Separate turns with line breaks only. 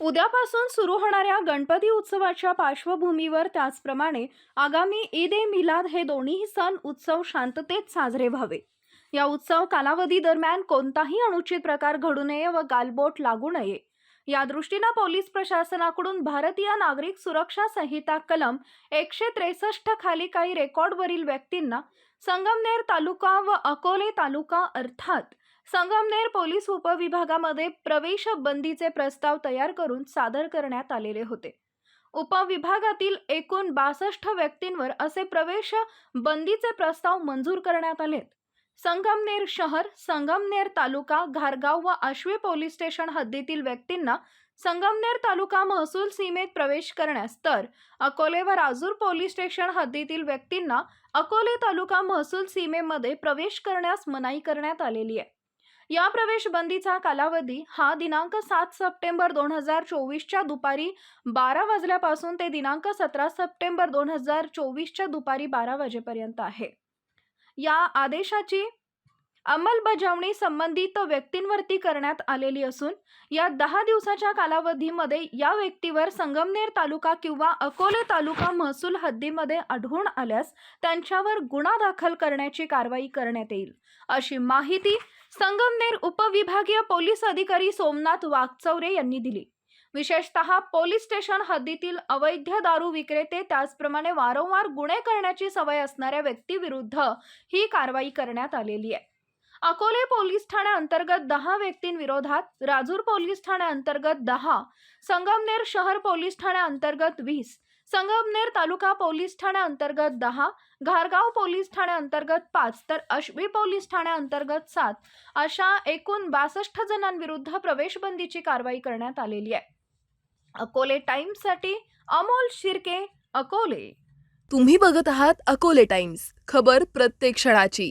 उद्यापासून सुरू होणाऱ्या गणपती उत्सवाच्या पार्श्वभूमीवर त्याचप्रमाणे आगामी ईद ए मिलाद हे दोन्ही सण उत्सव शांततेत साजरे व्हावे. या उत्सव कालावधी दरम्यान कोणताही अनुचित प्रकार घडू नये व गालबोट लागू नये. या दृष्टीनं पोलीस प्रशासनाकडून भारतीय नागरिक सुरक्षा संहिता कलम एकशे त्रेसष्ट खाली काही रेकॉर्डवरील व्यक्तींना संगमनेर तालुका व अकोले तालुका अर्थात संगमनेर पोलीस उपविभागामध्ये प्रवेश बंदीचे प्रस्ताव तयार करून सादर करण्यात आलेले होते. उपविभागातील एकूण बासष्ट व्यक्तींवर असे प्रवेश बंदीचे प्रस्ताव मंजूर करण्यात आलेत. संगमनेर शहर संगमनेर तालुका घारगाव व आश्वे पोलीस स्टेशन हद्दीतील व्यक्तींना संगमनेर तालुका महसूल सीमेत प्रवेश करण्यास तर अकोले व राजूर पोलीस स्टेशन हद्दीतील व्यक्तींना अकोले तालुका महसूल सीमेमध्ये प्रवेश करण्यास मनाई करण्यात आलेली आहे. या प्रवेश बंदीचा कालावधी हा दिनांक सात सप्टेंबर दोन हजार चोवीसच्या दुपारी बारा वाजल्यापासून ते दिनांक सतरा सप्टेंबर दोन हजार चोवीसच्या दुपारी बारा वाजेपर्यंत आहे. या आदेशाची अंमलबजावणी संबंधित व्यक्तींवरती करण्यात आलेली असून या दहा दिवसाच्या कालावधीमध्ये या व्यक्तीवर संगमनेर तालुका किंवा अकोले तालुका महसूल हद्दीमध्ये आढळून आल्यास त्यांच्यावर गुन्हा दाखल करण्याची कारवाई करण्यात येईल. अशी माहिती संगमनेर उपविभागीय पोलीस अधिकारी सोमनाथ वागचौरे यांनी दिली. विशेषतः पोलीस स्टेशन हद्दीतील अवैध दारू विक्रेते त्याचप्रमाणे वारंवार गुन्हे करण्याची सवय असणाऱ्या व्यक्तीविरुद्ध ही कारवाई करण्यात आलेली आहे. अकोले पोलीस ठाण्याअंतर्गत दहा व्यक्तींविरोधात राजूर पोलीस ठाण्याअंतर्गत दहा संगमनेर शहर पोलीस ठाण्याअंतर्गत वीस संगमनेर तालुका पोलीस ठाण्याअंतर्गत दहा घारगाव पोलीस ठाण्याअंतर्गत पाच तर अश्वी पोलीस ठाण्याअंतर्गत सात अशा एकूण बासष्ट जणांविरुद्ध प्रवेशबंदीची कारवाई करण्यात आलेली आहे. अकोले टाइम्ससाठी अमोल शिर्के अकोले.
तुम्ही बघत आहात अकोले टाइम्स. खबर प्रत्येक क्षणाची.